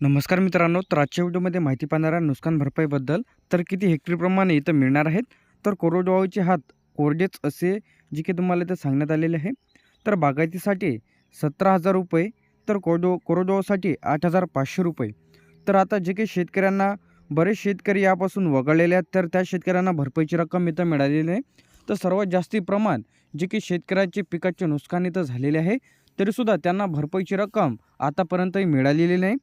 नमस्कार मित्रांनो तर आजच्या व्हिडिओमध्ये माहिती पाहणाऱ्या नुकसान भरपाईबद्दल तर किती हेक्टरप्रमाणे इथं मिळणार आहेत? तर कोरडवाहूचे हात कोरडेच असे जे की तुम्हाला इथं सांगण्यात आलेले आहे. तर बागायतीसाठी सतरा हजार रुपये तर कोरडो कोरडवाहूसाठी आठ हजार पाचशे रुपये. तर आता जे काही शेतकऱ्यांना बरेच शेतकरी यापासून वगळलेले आहेत तर त्या शेतकऱ्यांना भरपाईची रक्कम इथं मिळालेली आहे. तर सर्वात जास्ती प्रमाण जे की शेतकऱ्याचे पिकाचे नुकसान इथं झालेले आहे तरीसुद्धा त्यांना भरपाईची रक्कम आतापर्यंतही मिळालेली नाही.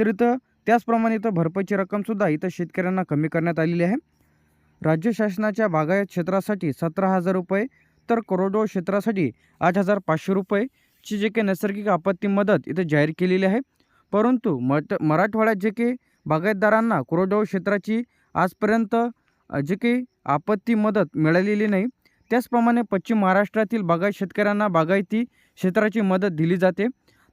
तर इथं त्याचप्रमाणे इथं भरपाईची रक्कमसुद्धा इथं शेतकऱ्यांना कमी करण्यात आलेली आहे. राज्य शासनाच्या बागायत क्षेत्रासाठी सतरा हजार रुपये तर कोरडवाहू क्षेत्रासाठी आठ हजार पाचशे रुपयेची जे काही नैसर्गिक आपत्ती मदत इथं जाहीर केलेली आहे. परंतु मट मराठवाड्यात जे काही बागायतदारांना कोरडवाहू क्षेत्राची आजपर्यंत जे काही आपत्ती मदत मिळालेली नाही त्याचप्रमाणे पश्चिम महाराष्ट्रातील बागायत शेतकऱ्यांना बागायती क्षेत्राची मदत दिली जाते.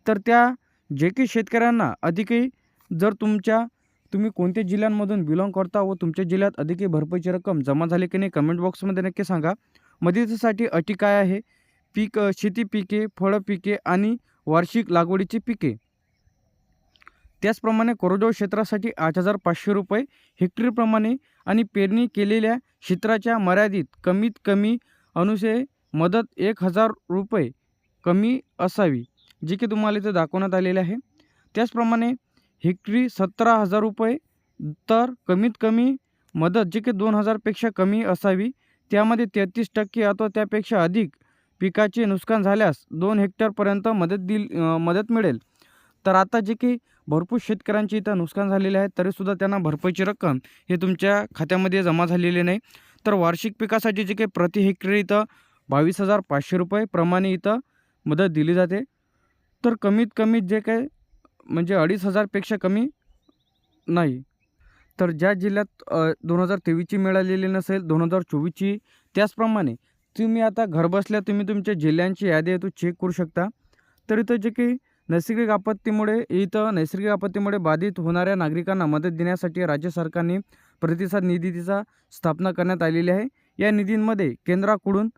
तर त्या जे की शेतकऱ्यांना अधिकही जर तुमच्या तुम्ही कोणत्या जिल्ह्यांमधून बिलॉंग करता व तुमच्या जिल्ह्यात अधिकही भरपाईची रक्कम जमा झाली की नाही कमेंट बॉक्समध्ये नक्की सांगा. मदतीसाठी अटी काय आहे? पीक शेती पिके फळं पिके आणि वार्षिक लागवडीची पिके. त्याचप्रमाणे कोरडवाहू क्षेत्रासाठी आठ हजार पाचशे रुपये हेक्टरप्रमाणे आणि पेरणी केलेल्या क्षेत्राच्या मर्यादित कमीत कमी अनुसे मदत एक हजार रुपये कमी असावी. जे की तुम्हाला इथे दाखवण्यात आलेले आहे. त्याचप्रमाणे हेक्टरी सतरा हजार रुपये तर कमीत कमी मदत जे की दोन हजारपेक्षा कमी असावी त्यामध्ये तेहतीस टक्के अथवा त्यापेक्षा अधिक पिकाचे नुकसान झाल्यास दोन हेक्टरपर्यंत मदत दिल मदत मिळेल. तर आता जे की भरपूर शेतकऱ्यांचे इथं नुकसान झालेले आहे तरीसुद्धा त्यांना भरपाईची रक्कम हे तुमच्या खात्यामध्ये जमा झालेली नाही. तर वार्षिक पिकासाठी जे काही प्रति हेक्टरी इथं बावीस हजार पाचशे रुपये प्रमाणे इथं मदत दिली जाते. तर कमीत कमी जे काही म्हणजे अडीच हजारपेक्षा कमी नाही. तर ज्या जिल्ह्यात दोन हजार तेवीसची मिळालेली नसेल दोन हजार चोवीसची त्याचप्रमाणे तुम्ही आता घरबसल्या तुम्ही तुमच्या जिल्ह्यांची यादी आहे तो चेक करू शकता. तर इथं जे काही नैसर्गिक आपत्तीमुळे इथं नैसर्गिक आपत्तीमुळे बाधित होणाऱ्या नागरिकांना मदत देण्यासाठी राज्य सरकारने प्रतिसाद निधीचा स्थापना करण्यात आलेली आहे. या निधींमध्ये केंद्राकडून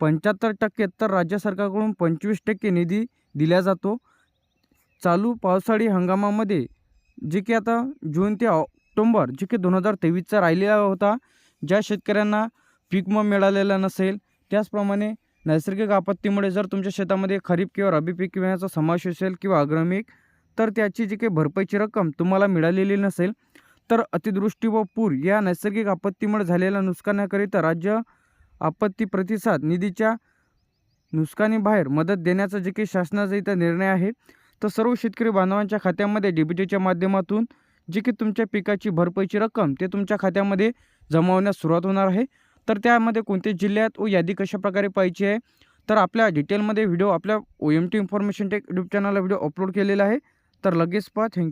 पंच्याहत्तर टक्के तर राज्य सरकारकडून पंचवीस टक्के निधी दिला जातो. चालू पावसाळी हंगामामध्ये जे की आता जून ते ऑक्टोंबर जे की दोन हजार तेवीसचा राहिलेला होता ज्या शेतकऱ्यांना पीक मग मिळालेला नसेल त्याचप्रमाणे नैसर्गिक आपत्तीमुळे जर तुमच्या शेतामध्ये खरीप किंवा रबी पीक विम्याचा समावेश असेल किंवा अग्रमिक तर त्याची जी काही भरपाईची रक्कम तुम्हाला मिळालेली नसेल तर अतिदृष्टी व पूर या नैसर्गिक आपत्तीमुळे झालेल्या नुकसानाकरिता राज्य आपत्ती प्रतिसाद निधीच्या नुकसानीबाहेर मदत देण्याचा जे काही शासनाचा इथं निर्णय आहे तर सर्व शेतकरी बांधवांच्या खात्यामध्ये डी बी टीच्या माध्यमातून जी की तुमच्या पिकाची भरपाईची रक्कम ते तुमच्या खात्यामध्ये जमा होण्यास सुरुवात होणार आहे. तर त्यामध्ये कोणत्या जिल्ह्यात व यादी कशाप्रकारे पाहिजे आहे? तर आपल्या डिटेलमध्ये व्हिडिओ आपल्या O M T information tech YouTube चॅनलला व्हिडिओ अपलोड केलेला आहे. तर लगेच पहा. थँक्यू